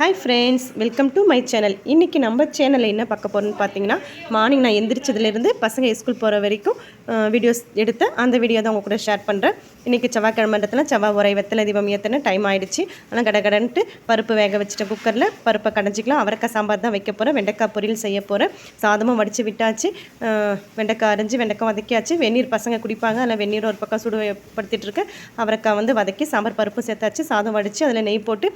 Hi friends welcome to my channel இன்றைக்கி நம்ம சேனலில் என்ன பார்க்க போகிறோம்னு பார்த்தீங்கன்னா மார்னிங் நான் எந்திரிச்சதுலேருந்து பசங்க ஸ்கூல் போகிற வரைக்கும் வீடியோஸ் எடுத்து அந்த வீடியோ தான் உங்கள் கூட ஷேர் பண்ணுறேன் இன்றைக்கி செவ்வாய்க்கிழமன்றதுல செவ்வாய் உரை வெத்தலை தீபம் ஏற்றின டைம் ஆகிடுச்சு ஆனால் கடகடன்ட்டு பருப்பு வேக வச்சுட்டு குக்கரில் பருப்பை கடைஞ்சிக்கலாம். அவரைக்காய் சாம்பார் தான் வைக்க போகிறேன் வெண்டைக்காய் பொரியல் செய்ய போகிறேன் சாதமும் வடித்து விட்டாச்சு. வெண்டைக்காய் அரைஞ்சி வெண்டைக்காய் வதக்கியாச்சு. வெந்நீர் பசங்க குடிப்பாங்க. அதில் வெந்நீர் ஒரு பக்கம் சுடு இருக்கேன் அவரைக்காய் வந்து வதக்கி சாம்பார் பருப்பு சேர்த்தாச்சு. சாதம் வடித்து அதில் நெய் போட்டு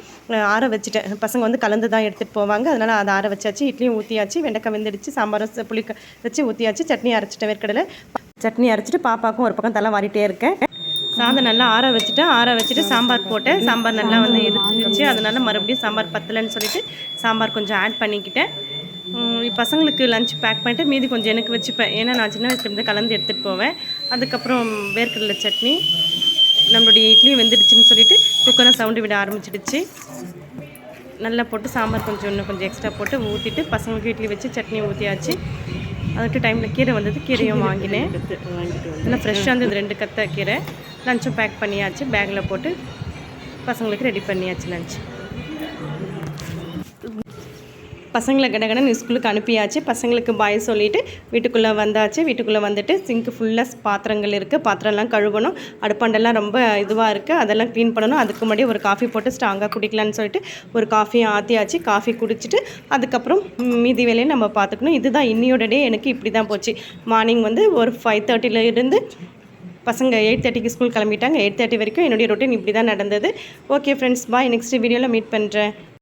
ஆற வச்சுட்டேன். பசங்க பசங்க வந்து கலந்து தான் எடுத்துகிட்டு போவாங்க. அதனால் அதை ஆற வச்சாச்சு இட்லியும் ஊற்றியாச்சு வெண்டைக்காய் வெந்துடுச்சு சாம்பாரும் புளி வச்சு ஊற்றியாச்சு சட்னி அரைச்சிட்டேன் வேர்க்கடலை. சட்னி அரைச்சிட்டு பாப்பாக்கும் ஒரு பக்கம் தலை வாரிட்டே இருக்கேன். சாதம் நல்லா ஆற வச்சுட்டேன். ஆற வச்சுட்டு சாம்பார் போட்டேன். சாம்பார் நல்லா வந்து இருந்துச்சு. அதனால் மறுபடியும் சாம்பார் பத்தலைன்னு சொல்லிட்டு சாம்பார் கொஞ்சம் ஆட் பண்ணிக்கிட்டேன். பசங்களுக்கு லஞ்ச் பேக் பண்ணிட்டு மீதி கொஞ்சம் எனக்கு வச்சுப்பேன். ஏன்னா நான் சின்ன வயசுலேருந்து கலந்து எடுத்துகிட்டு போவேன். அதுக்கப்புறம் வேர்க்கடலை சட்னி நம்மளுடைய இட்லியும் வெந்துடுச்சுன்னு சொல்லிட்டு குக்கரை சவுண்டு விட ஆரம்பிச்சிடுச்சு. நல்லா போட்டு சாம்பார் கொஞ்சம் இன்னும் கொஞ்சம் எக்ஸ்ட்ரா போட்டு ஊற்றிட்டு பசங்களுக்கு இட்லி வச்சு சட்னி ஊற்றியாச்சு அதுக்கு டைமில் கீரை வந்தது கீரையும் வாங்கினேன். நல்லா ஃப்ரெஷ்ஷாக இருந்தது ரெண்டு கத்தை கீரை. லஞ்சும் பேக் பண்ணியாச்சு பேக்கில் போட்டு பசங்களுக்கு ரெடி பண்ணியாச்சு லஞ்ச் பசங்களை கடகடன்னு ஸ்கூலுக்கு அனுப்பியாச்சு. பசங்களுக்கு பாய் சொல்லிவிட்டு வீட்டுக்குள்ளே வந்தாச்சு. வீட்டுக்குள்ளே வந்துட்டு சிங்க்கு ஃபுல்லாக பாத்திரங்கள் இருக்குது பாத்திரம்லாம் கழுவணும். அடுப்பாண்டெல்லாம் ரொம்ப இதுவாக இருக்குது அதெல்லாம் க்ளீன் பண்ணணும். அதுக்கு முன்னாடி ஒரு காஃபி போட்டு ஸ்ட்ராங்காக குடிக்கலான்னு சொல்லிட்டு ஒரு காஃபியை ஆற்றியாச்சு காஃபி குடிச்சிட்டு அதுக்கப்புறம் மீதி வேலையை நம்ம பார்த்துக்கணும். இதுதான் இன்னியோட டே எனக்கு இப்படி தான் போச்சு. மார்னிங் வந்து ஒரு ஃபைவ் தேர்ட்டியில் இருந்து பசங்க எயிட் தேர்ட்டிக்கு ஸ்கூல் கிளம்பிட்டாங்க. எயிட் தேர்ட்டி வரைக்கும் என்னுடைய ரொட்டீன் இப்படி தான் நடந்தது ஓகே ஃப்ரெண்ட்ஸ் பாய் நெக்ஸ்ட் வீடியோவில் மீட் பண்ணுறேன்